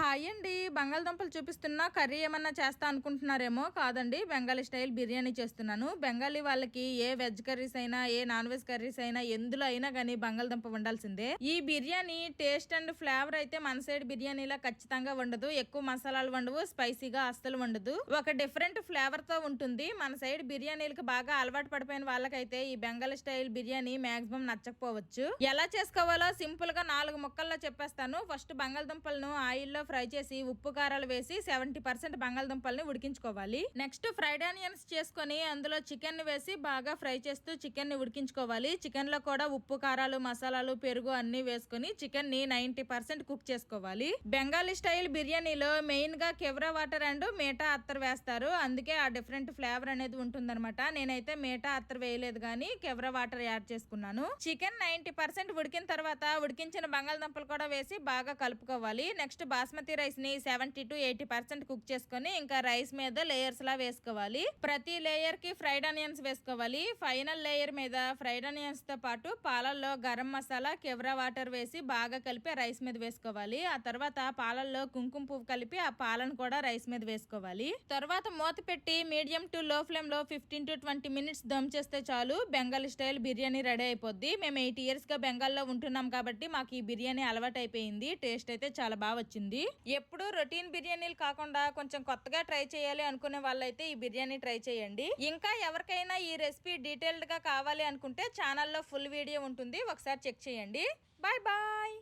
Hi అండి. బంగాళదుంపలు చూపిస్తున్నా కర్రీ ఏమన్నా చేస్తా అనుకుంటున్నారేమో కాదండి. బెంగాలీ స్టైల్ బిర్యానీ చేస్తున్నాను. బెంగాలీ వాళ్ళకి ఏ వెజ్ కర్రీస్ అయినా ఏ నాన్ వెజ్ కర్రీస్ అయినా ఎందులో అయినా కానీ బంగాళదుంప వండాల్సిందే. ఈ బిర్యానీ టేస్ట్ అండ్ ఫ్లేవర్ అయితే మన సైడ్ బిర్యానీలా ఖచ్చితంగా ఉండదు ఎక్కువ మసాలాలు వండవు స్పైసీగా అస్సలు వండదు. ఒక డిఫరెంట్ ఫ్లేవర్తో ఉంటుంది. మన సైడ్ బిర్యానీలకు బాగా అలవాటు పడిపోయిన వాళ్ళకైతే ఈ బెంగాలీ స్టైల్ బిర్యానీ మాక్సిమం నచ్చకపోవచ్చు. ఎలా చేసుకోవాలో సింపుల్గా నాలుగు ముక్కల్లో చెప్పేస్తాను. ఫస్ట్ బంగాళదుంపలను ఆయిల్లో ఫ్రై చేసి ఉప్పు కారాలు వేసి సెవెంటీ పర్సెంట్ బంగాళదుంపల్ని ఉడికించుకోవాలి. నెక్స్ట్ ఫ్రైడ్ ఆనియన్స్ చేసుకొని అందులో చికెన్ని వేసి బాగా ఫ్రై చేస్తూ చికెన్ని ఉడికించుకోవాలి. చికెన్లో కూడా ఉప్పు కారాలు మసాలాలు పెరుగు అన్ని వేసుకొని చికెన్ని నైన్టీ పర్సెంట్ కుక్ చేసుకోవాలి. బెంగాలీ స్టైల్ బిర్యానీలో మెయిన్గా కెవ్రా వాటర్ అండ్ మేటా అత్తర్ వేస్తారు. అందుకే ఆ డిఫరెంట్ ఫ్లేవర్ అనేది ఉంటుందన్నమాట. నేనైతే మేటా అత్తర్ వేయలేదు కానీ కెవ్రా వాటర్ యాడ్ చేసుకున్నాను. చికెన్ నైన్టీ పర్సెంట్ ఉడికిన తర్వాత ఉడికించిన బంగాళదుంపలు కూడా వేసి బాగా కలుపుకోవాలి. నెక్స్ట్ బాస్మతి రైస్ని seventy to eighty percent cook చేసుకొని ఇంకా రైస్ మీద లేయర్స్ లా వేసుకోవాలి. ప్రతి లేయర్కి ఫ్రైడ్ ఆనియన్స్ వేసుకోవాలి. ఫైనల్ లేయర్ మీద ఫ్రైడ్ ఆనియన్స్తో పాటు పాలల్లో గరం మసాలా కెవరా వాటర్ వేసి బాగా కలిపి రైస్ మీద వేసుకోవాలి. ఆ తర్వాత పాలల్లో కుంకుమ పువ్వు కలిపి ఆ పాలను కూడా రైస్ మీద వేసుకోవాలి. తర్వాత మూత పెట్టి మీడియం టు లో ఫ్లేమ్లో fifteen to twenty minutes dum చేస్తే చాలు. బెంగాల్ స్టైల్ బిర్యానీ రెడీ అయిపోద్ది. మేము ఎయిట్ ఇయర్స్గా బెంగాల్లో ఉంటున్నాం కాబట్టి మాకు ఈ బిర్యానీ అలవాటు అయిపోయింది టేస్ట్ అయితే చాలా బాగా వచ్చింది. ఎప్పుడు రొటీన్ బిర్యానీలు కాకుండా కొంచెం కొత్తగా ట్రై చేయాలి అనుకునే వాళ్ళైతే ఈ బిర్యానీ ట్రై చేయండి. ఇంకా ఎవరికైనా ఈ రెసిపీ డీటెయిల్డ్గా కావాలి అనుకుంటే ఛానల్లో ఫుల్ వీడియో ఉంటుంది. ఒకసారి చెక్ చేయండి. Bye bye!